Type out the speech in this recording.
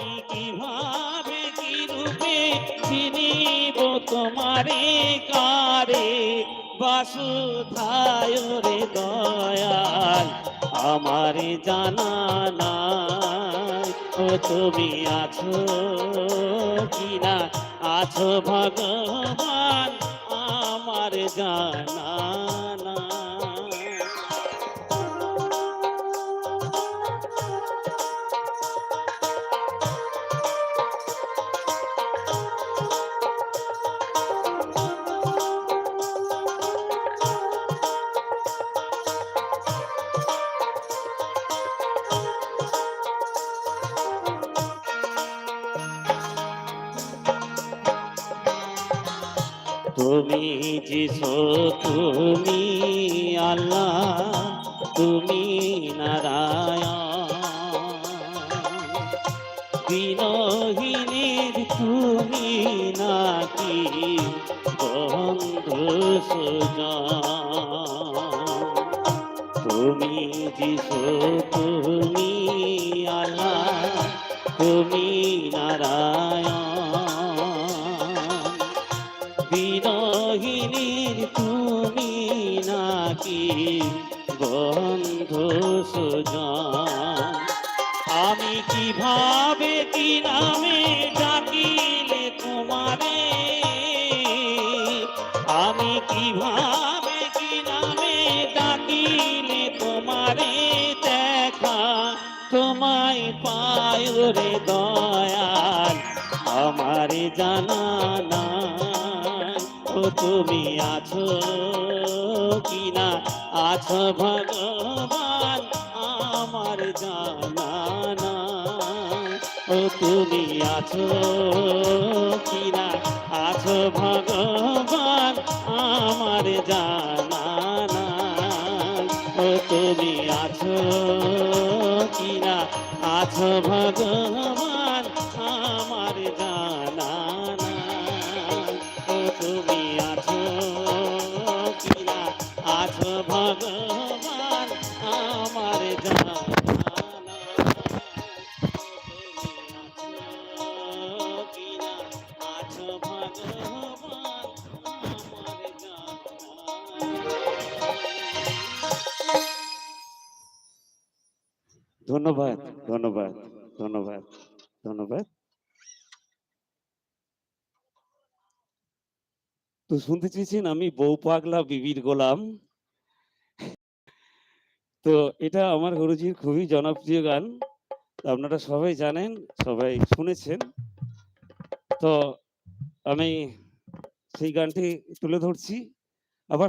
কীভাবে কি রূপে চিনিব তোমারে? কারে? বাসুধায় রে দয়াল, আমার জানা নাই ও তুমি আছো কিনা? আছো ভগবান, আমার জানা তুমি যিশু তুমি আল্লাহ, তুমি নারায়ণ। দিনহীনের তুমি নাকি বন্ধু সুজন? তুমি যিশু তুমি আল্লাহ, তুমি নারায়ণ। বিনহিনীর তুমি নাকি বন্ধু সুজন? আমি কীভাবে কি নামে ডাকিলে তোমারে? আমি কীভাবে কি নামে ডাকিলে তোমারে? দেখা তোমায় পায় রে দয়াল, আমার জানা নাই ও তুমি আছো কিনা? আছো ভগবান, আমার জানা ও, তুমি আছো কিনা? আছো ভগবান, আমার জানা ও, তুমি আছো কিনা? আছো ভগবান, আমার জানা তুমি আছো কিনা আছো ভগবান আমার ধন্যবাদ ধন্যবাদ ধন্যবাদ ধন্যবাদ। তো শুনতে চেয়েছেন? আমি বউ পাগলা বিবির গোলাম। তো এটা আমার গুরুজির খুবই জনপ্রিয় গান। আপনারা সবাই জানেন, সবাই শুনেছেন। তো আমি সেই গানটি তুলে ধরছি। আবার